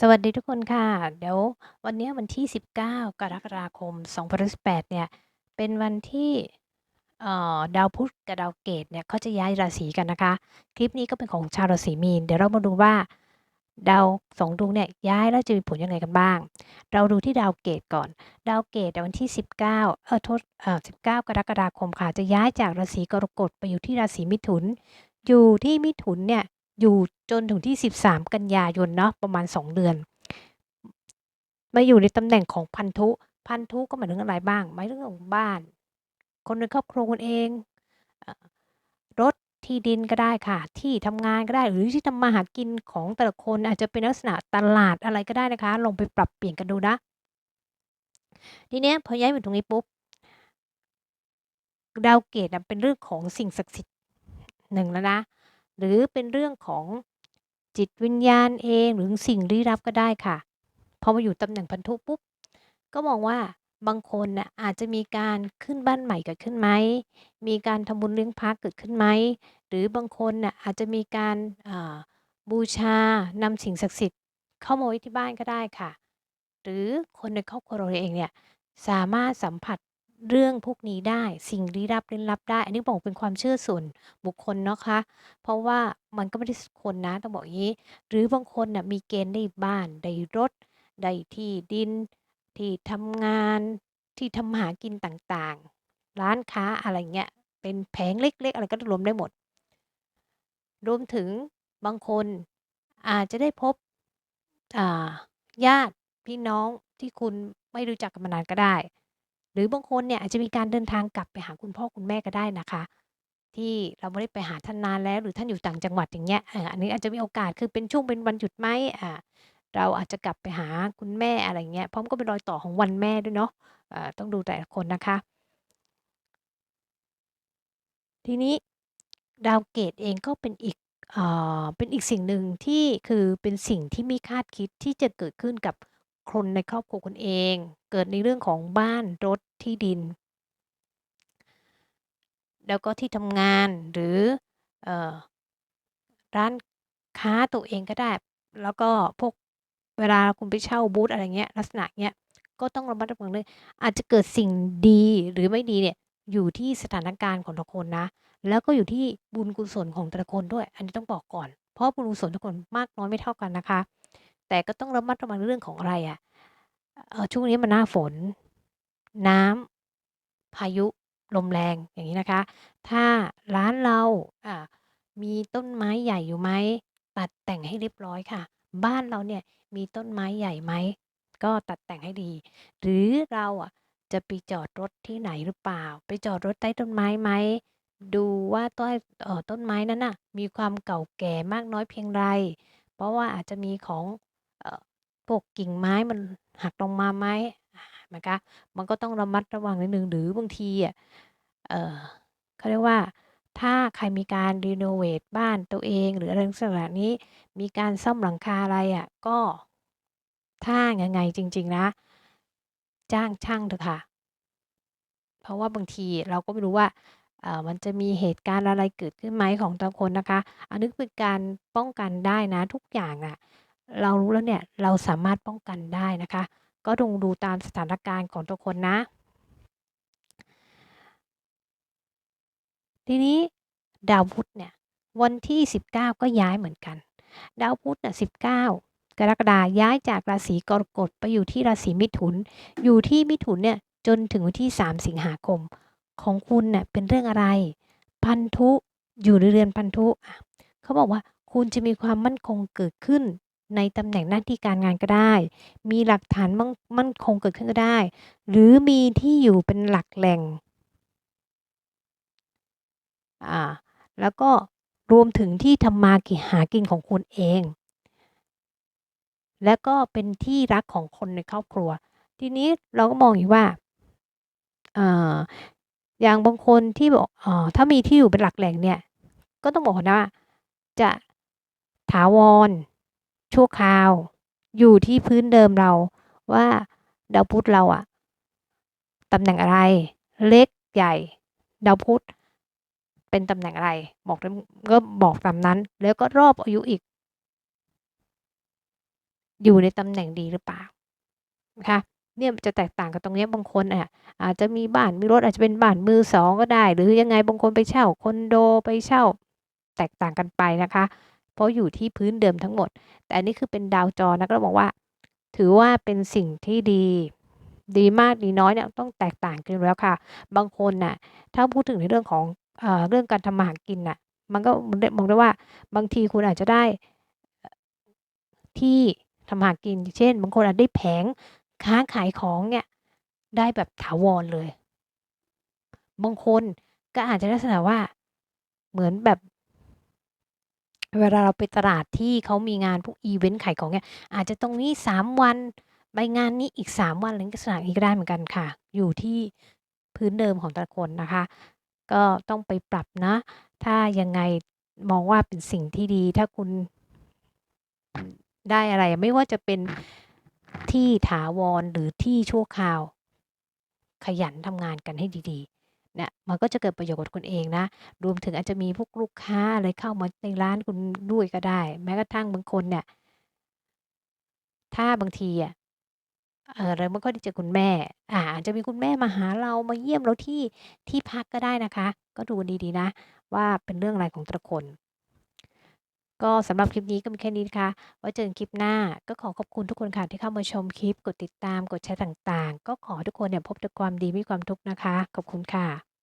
สวัสดีทุกคนค่ะ เดี๋ยววันนี้วันที่ 19 กรกฎาคม2018เนี่ย เป็นวันที่ เอ่อ ดาวพุธกับดาวเกตเนี่ยเขาจะย้ายราศีกันนะคะ คลิปนี้ก็เป็นของชาวราศีมีน เดี๋ยวเรามาดูว่า ดาวสองดวงเนี่ยย้ายแล้วจะมีผลยังไงกันบ้าง เราดูที่ดาวเกตก่อน ดาวเกตในวันที่ 19 เออโทษเอ่อ19 กรกฎาคมค่ะ จะย้ายจากราศีกรกฎไปอยู่ที่ราศีมิถุน อยู่ที่มิถุนเนี่ย อยู่จนถึงที่ 13 กันยายนเนาะประมาณ 2 เดือน มาอยู่ในตำแหน่งของพันธุ พันธุก็หมายถึงอะไรบ้างหมายถึงของบ้าน คนในครอบครัวคุณเองรถที่ดินก็ได้ค่ะ ที่ทำงานก็ได้หรือที่ทำมาหากินของแต่ละคนอาจจะเป็นลักษณะตลาดอะไรก็ได้นะคะ ลองไปปรับเปลี่ยนกันดูนะ ทีเนี้ยพอย้ายมาตรงนี้ปุ๊บดาวเกตเป็นเรื่องของสิ่งศักดิ์สิทธิ์หนึ่งแล้วนะ หรือเป็นเรื่องของจิตวิญญาณเองหรือสิ่งลี้ลับก็ได้ค่ะพอมาอยู่ตำแหน่งพันธุปุ๊บก็มองว่าบางคนน่ะอาจจะมีการขึ้นบ้านใหม่เกิดขึ้นไหม มีการทำบุญเลี้ยงพระเกิดขึ้นไหม หรือบางคนน่ะอาจจะมีการาบูชานำสิ่งศักดิ์สิทธิ์เข้ามาไว้ที่บ้านก็ได้ค่ะ หรือคนในครอบครัวเราเองเนี่ยสามารถสัมผัส เรื่องพวกนี้ได้สิ่งลี้ลับลึกลับได้ อันนี้บอกเป็นความเชื่อส่วนบุคคลนะคะ เพราะว่ามันก็ไม่ได้คนนะต้องบอกอย่างงี้ หรือบางคนน่ะมีเกณฑ์ได้บ้านได้รถได้ที่ดิน ที่ทำงานที่ทำมาหากินต่างๆ ร้านค้าอะไรเงี้ยเป็นแผงเล็ก ๆ อะไรก็รวมได้หมด รวมถึงบางคนอาจจะได้พบญาติพี่น้องที่คุณไม่รู้จักกันมานานก็ได้ หรือบางคนเนี่ยอาจจะมีการเดินทางกลับไปหาคุณพ่อคุณแม่ก็ได้นะคะ ที่เราไม่ได้ไปหาท่านนานแล้ว หรือท่านอยู่ต่างจังหวัดอย่างเงี้ยเอออันนี้อาจจะมีโอกาสคือเป็นช่วงเป็นวันหยุดไหมอ่าเราอาจจะกลับไปหาคุณแม่อะไรเงี้ยเพราะมันก็เป็นรอยต่อของวันแม่ด้วยเนาะอ่าต้องดูแต่ละคนนะคะ ทีนี้ดาวเกตเองก็เป็นอีกอ่าเป็นอีกสิ่งหนึ่งที่คือเป็นสิ่งที่ไม่คาดคิดที่จะเกิดขึ้นกับ คนในครอบครัวคุณเอง เกิดในเรื่องของบ้านรถที่ดิน แล้วก็ที่ทำงานหรือออร้านค้าตัวเองก็ได้ แล้วก็พวกเวลาคุณไปเช่าบูธอะไรเงี้ยลักษณะเนี้ยก็ต้องระมัดระวังด้วยอาจจะเกิดสิ่งดีหรือไม่ดีเนี่ยอยู่ที่สถานการณ์ของแต่ละคนนะ แล้วก็อยู่ที่บุญกุศลของแต่ละคนด้วย อันนี้ต้องบอกก่อน เพราะบุญกุศลทุกคนมากน้อยไม่เท่ากันนะคะ แต่ก็ต้องระมัดระวังเรื่องของอะไรอะเอ่อช่วงนี้มันหน้าฝน น้ำพายุลมแรงอย่างงี้นะคะ ถ้าร้านเราอ่ามีต้นไม้ใหญ่อยู่ไหมตัดแต่งให้เรียบร้อยค่ะ บ้านเราเนี่ยมีต้นไม้ใหญ่ไหมก็ตัดแต่งให้ดี หรือเราอะจะไปจอดรถที่ไหนหรือเปล่า ไปจอดรถใต้ต้นไม้ไหมดูว่าต้อยเอ่อต้นไม้นั้นน่ะมีความเก่าแก่มากน้อยเพียงไร เพราะว่าอาจจะมีของ พวกกิ่งไม้มันหักลงมาไหมนะคะมันก็ต้องระมัดระวังนิดนึงหรือบางทีอะเอ่อเขาเรียกว่าถ้าใครมีการเรโนเวตบ้านตัวเองหรืออะไรลักษณะนี้ มีการซ่อมหลังคาอะไรอะก็ถ้ายังไงจริง ๆ นะ จ้างช่างเถอะค่ะ เพราะว่าบางทีเราก็ไม่รู้ว่าอ่ามันจะมีเหตุการณ์อะไรเกิดขึ้นไหมของแต่คนนะคะ อันนี้เป็นการป้องกันได้นะทุกอย่างอะ เรารู้แล้วเนี่ยเราสามารถป้องกันได้นะคะ ก็ลองดูตามสถานการณ์ของแต่ละคนนะ ทีนี้ดาวพุธเนี่ยวันที่ 19 ก็ย้ายเหมือนกัน ดาวพุธน่ะ19กรกฎาย้ายจากราศีกรกฎไปอยู่ที่ราศีมิถุน อยู่ที่มิถุนเนี่ยจนถึงวันที่ 3 สิงหาคม ของคุณเน่ะเป็นเรื่องอะไร พันธุอยู่ในเรือนพันธุเขาบอกว่าคุณจะมีความมั่นคงเกิดขึ้น ในตำแหน่งหน้าที่การงานก็ได้ มีหลักฐานมั่มนคงเกิดขึ้นก็ได้ หรือมีที่อยู่เป็นหลักแหล่งอ่าแล้วก็รวมถึงที่ทำมากิหากินของคุณเอง แล้วก็เป็นที่รักของคนในครอบครัว ทีนี้เราก็มองอีกว่าอ่าอย่างบางคนที่บอกอถ้ามีที่อยู่เป็นหลักแหล่งเนี่ย ก็ต้องบอกนะว่าจะถาวร ชั่วคราว อยู่ที่พื้นเดิมเราว่าดาวพุธเราอะตำแหน่งอะไร เล็กใหญ่ ดาวพุธเป็นตำแหน่งอะไร บอกก็บอกตามนั้น แล้วก็รอบอายุอีก อยู่ในตำแหน่งดีหรือเปล่านะคะเนี่ยจะแตกต่างกันตรงเนี้ยบางคนอะอาจจะมีบ้านมีรถอาจจะเป็นบ้านมือ2ก็ได้ หรือยังไงบางคนไปเช่าคอนโดไปเช่า แตกต่างกันไปนะคะ เพราะอยู่ที่พื้นเดิมทั้งหมด แต่อันนี้คือเป็นดาวจรนะก็ต้องบอกว่า ถือว่าเป็นสิ่งที่ดี ดีมากดีน้อยเนี่ยต้องแตกต่างกันแล้วค่ะ บางคนน่ะถ้าพูดถึงในเรื่องของเอเรื่องการทำมาหากินน่ะ มันก็มองได้ว่าบางทีคุณอาจจะได้ที่ทำมาหากิน เช่น บางคนอาจได้แผงค้าขายของเนี่ยได้แบบถาวรเลย บางคนก็อาจจะลักษณะว่า เหมือนแบบ เวลาเราไปตลาดที่เขามีงานพวกอิเวนต์ขายของเนี่ย อาจจะตรงนี้ 3 วัน ไปงานนี้อีก 3 วัน อะไรลักษณะนี้ก็ได้เหมือนกันค่ะ อยู่ที่พื้นเดิมของแต่ละคนนะคะ ก็ต้องไปปรับนะ ถ้ายังไงมองว่าเป็นสิ่งที่ดี ถ้าคุณ ได้อะไร ไม่ว่าจะเป็นที่ถาวรหรือที่ชั่วคราว ขยันทำงานกันให้ดีๆ เนี่ย มันก็จะเกิดประโยชน์กับคุณเองนะ รวมถึงอาจจะมีพวกลูกค้าอะไรเข้ามาในร้านคุณด้วยก็ได้ แม้กระทั่งบางคนเนี่ย ถ้าบางทีอะ เอ่อ เราไม่ค่อยได้เจอคุณแม่ อ่า อาจจะมีคุณแม่มาหาเรา มาเยี่ยมเราที่ที่พักก็ได้นะคะ ก็ดูดี ๆ นะว่า เป็นเรื่องอะไรของแต่ละคน ก็สำหรับคลิปนี้ก็มีแค่นี้นะคะ ไว้เจอกันคลิปหน้า ก็ขอขอบคุณทุกคนค่ะที่เข้ามาชมคลิป กดติดตาม กดแชร์ต่างๆ ก็ขอทุกคนเนี่ยพบแต่ความดีไม่มีความทุกข์นะคะ ขอบคุณค่ะ